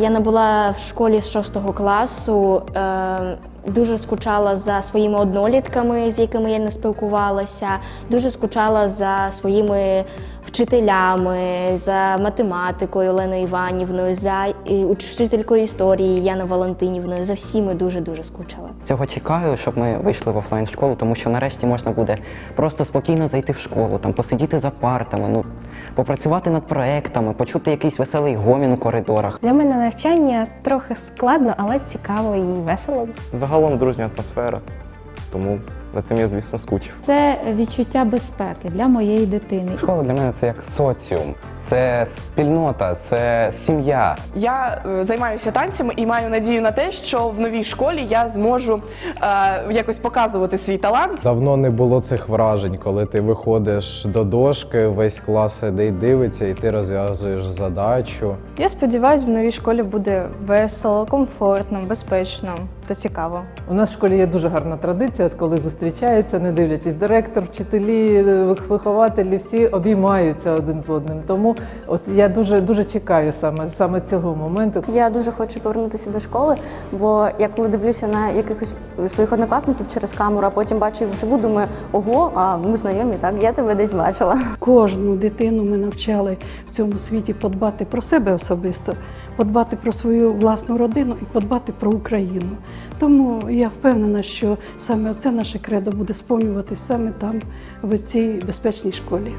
Я не була в школі з 6 класу. Е, дуже скучала за своїми однолітками, з якими я не спілкувалася. Дуже скучала за своїми вчителями, за математикою Оленою Іванівною, за учителькою історії Яною Валентинівною. За всіми дуже дуже скучила. Цього чекаю, щоб ми вийшли в офлайн школу, тому що нарешті можна буде просто спокійно зайти в школу, там посидіти за партами, ну попрацювати над проектами, почути якийсь веселий гомін у коридорах. Для мене навчання трохи складно, але цікаво і весело. Загалом дружня атмосфера, тому за цим я, звісно, скучив. Це відчуття безпеки для моєї дитини. Школа для мене це як соціум, це спільнота, це сім'я. Я е, займаюся танцями і маю надію на те, що в новій школі я зможу е, якось показувати свій талант. Давно не було цих вражень, коли ти виходиш до дошки, весь клас сидить, дивиться, і ти розв'язуєш задачу. Я сподіваюся, в новій школі буде весело, комфортно, безпечно та цікаво. У нас в школі є дуже гарна традиція, от коли зустрічаються, не дивлячись, директор, вчителі, вихователі, всі обіймаються один з одним. Тому от я дуже дуже чекаю саме саме цього моменту. Я дуже хочу повернутися до школи, бо я коли дивлюся на якихось своїх однокласників через камеру, а потім бачу їх вживу, думаю, ого, а ми знайомі, так я тебе десь бачила. Кожну дитину ми навчали в цьому світі подбати про себе особисто, подбати про свою власну родину і подбати про Україну. Тому я впевнена, що саме це наше кредо буде сповнюватись саме там, в цій безпечній школі.